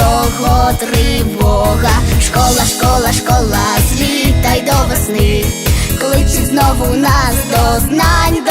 Дня тривога. Школа, школа, школа, злітай до весни. Кличе знову нас до знань.